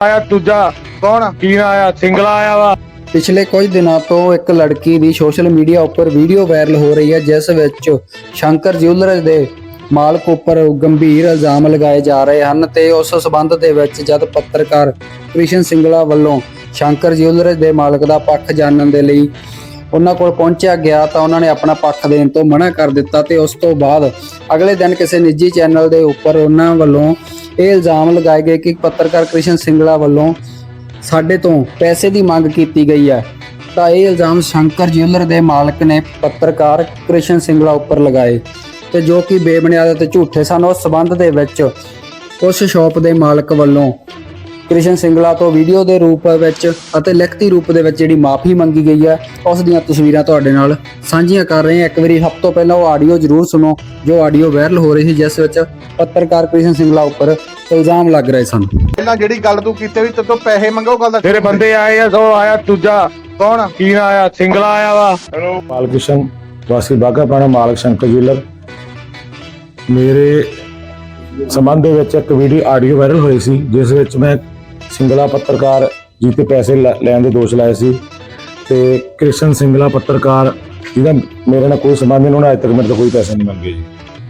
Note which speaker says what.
Speaker 1: ਆਇਆ ਦੂਜਾ,
Speaker 2: ਕੌਣ?
Speaker 1: ਕੀ ਨਾਂ ਆਇਆ? ਸਿੰਗਲਾ ਆਇਆ ਵਾ।
Speaker 3: ਪਿਛਲੇ ਕੁਝ ਦਿਨਾਂ ਤੋਂ ਇੱਕ ਲੜਕੀ ਦੀ ਸੋਸ਼ਲ ਮੀਡੀਆ ਉੱਪਰ ਵੀਡੀਓ ਵਾਇਰਲ ਹੋ ਰਹੀ ਹੈ, ਜਿਸ ਵਿੱਚ ਸ਼ੰਕਰ ਜਿਊਲਰਸ ਦੇ ਮਾਲਕ ਉੱਪਰ ਗੰਭੀਰ ਇਲਜ਼ਾਮ ਲਗਾਏ ਜਾ ਰਹੇ ਹਨ ਤੇ ਉਸ ਸਬੰਧ ਦੇ ਵਿੱਚ ਜਦ ਪੱਤਰਕਾਰ ਕ੍ਰਿਸ਼ਨ ਸਿੰਗਲਾ ਵੱਲੋਂ ਸ਼ੰਕਰ ਜਿਊਲਰਸ ਦੇ ਮਾਲਕ ਦਾ ਪੱਖ ਜਾਣਨ ਦੇ ਲਈ ਉਹਨਾਂ ਕੋਲ ਪਹੁੰਚਿਆ ਗਿਆ ਤਾਂ ਉਹਨਾਂ ਨੇ ਆਪਣਾ ਪੱਖ ਦੇਣ ਤੋਂ ਮਨਾ ਕਰ ਦਿੱਤਾ ਤੇ ਉਸ ਤੋਂ ਬਾਅਦ ਅਗਲੇ ਦਿਨ ਕਿਸੇ ਨਿੱਜੀ ਚੈਨਲ ਦੇ ਉੱਪਰ ਉਹਨਾਂ ਵੱਲੋਂ ਇਹ ਇਲਜ਼ਾਮ ਲਗਾਏ ਗਏ ਕਿ ਪੱਤਰਕਾਰ ਕ੍ਰਿਸ਼ਨ ਸਿੰਗਲਾ ਵੱਲੋਂ ਸਾਡੇ ਤੋਂ ਪੈਸੇ ਦੀ ਮੰਗ ਕੀਤੀ ਗਈ ਹੈ। ਤਾਂ ਇਹ ਇਲਜ਼ਾਮ ਸ਼ੰਕਰ ਜਿਊਲਰ ਦੇ ਮਾਲਕ ਨੇ ਪੱਤਰਕਾਰ ਕ੍ਰਿਸ਼ਨ ਸਿੰਗਲਾ ਉੱਪਰ ਲਗਾਏ ਤੇ ਜੋ ਕਿ ਬੇਬੁਨਿਆਦ ਅਤੇ ਝੂਠੇ ਸਨ। ਉਸ ਸਬੰਧ ਦੇ ਵਿੱਚ ਉਸ ਸ਼ਾਪ ਦੇ ਮਾਲਕ ਵੱਲੋਂ ਕ੍ਰਿਸ਼ਨ ਸਿੰਗਲਾ ਤੋਂ ਵੀਡੀਓ ਦੇ ਰੂਪ ਵਿੱਚ ਅਤੇ ਲਿਖਤੀ ਰੂਪ ਦੇ ਵਿੱਚ ਜਿਹੜੀ ਮਾਫੀ ਮੰਗੀ ਗਈ ਹੈ ਉਸ ਦੀਆਂ ਤਸਵੀਰਾਂ ਤੁਹਾਡੇ ਨਾਲ ਸਾਂਝੀਆਂ ਕਰ ਰਹੇ ਹਾਂ। ਇੱਕ ਵਾਰੀ ਸਭ ਤੋਂ ਪਹਿਲਾਂ ਉਹ ਆਡੀਓ ਜ਼ਰੂਰ ਸੁਣੋ ਜੋ ਆਡੀਓ ਵਾਇਰਲ ਹੋ ਰਹੀ ਸੀ ਜਿਸ ਵਿੱਚ ਪੱਤਰਕਾਰ ਕ੍ਰਿਸ਼ਨ ਸਿੰਗਲਾ ਉੱਪਰ ਇਲਜ਼ਾਮ ਲੱਗ ਰਹੇ ਸਨ।
Speaker 2: ਪਹਿਲਾਂ ਜਿਹੜੀ ਗੱਲ ਤੂੰ ਕੀਤੀ ਵੀ ਤੇ ਤੋਂ ਪੈਸੇ ਮੰਗੋ ਗੱਲ ਦਾ।
Speaker 1: ਤੇਰੇ ਬੰਦੇ ਆਏ ਆ ਸੋ ਆਇਆ ਦੂਜਾ।
Speaker 2: ਕੌਣ?
Speaker 1: ਕੀ ਨਾਂ ਆਇਆ ਸਿੰਗਲਾ ਆਇਆ ਵਾ।
Speaker 4: ਬਾਲਕ੍ਰਿਸ਼ਨ ਵਾਸੀ ਬਾਗਾ ਪਾਣਾ ਮਾਲਕ ਸ਼ੰਕਰ ਜੁਐਲਰ ਮੇਰੇ ਸੰਬੰਧ ਦੇ ਵਿੱਚ ਇੱਕ ਵੀਡੀਓ ਆਡੀਓ ਵਾਇਰਲ ਹੋਈ ਸੀ ਜਿਸ ਵਿੱਚ ਮੈਂ ਸਿੰਗਲਾ ਪੱਤਰਕਾਰ ਜੀ ਤੇ ਪੈਸੇ ਲੈ- ਲੈਣ ਦੇ ਦੋਸ਼ ਲਾਏ ਸੀ ਤੇ ਕ੍ਰਿਸ਼ਨ ਸਿੰਗਲਾ ਪੱਤਰਕਾਰ ਜਿਹਦਾ ਮੇਰੇ ਨਾਲ ਕੋਈ ਸੰਬੰਧ ਨਹੀਂ, ਉਹਨਾਂ ਨੇ ਅੱਜ ਤੱਕ ਮੇਰੇ ਤੋਂ ਕੋਈ ਪੈਸੇ ਨਹੀਂ ਮੰਗੇ ਜੀ।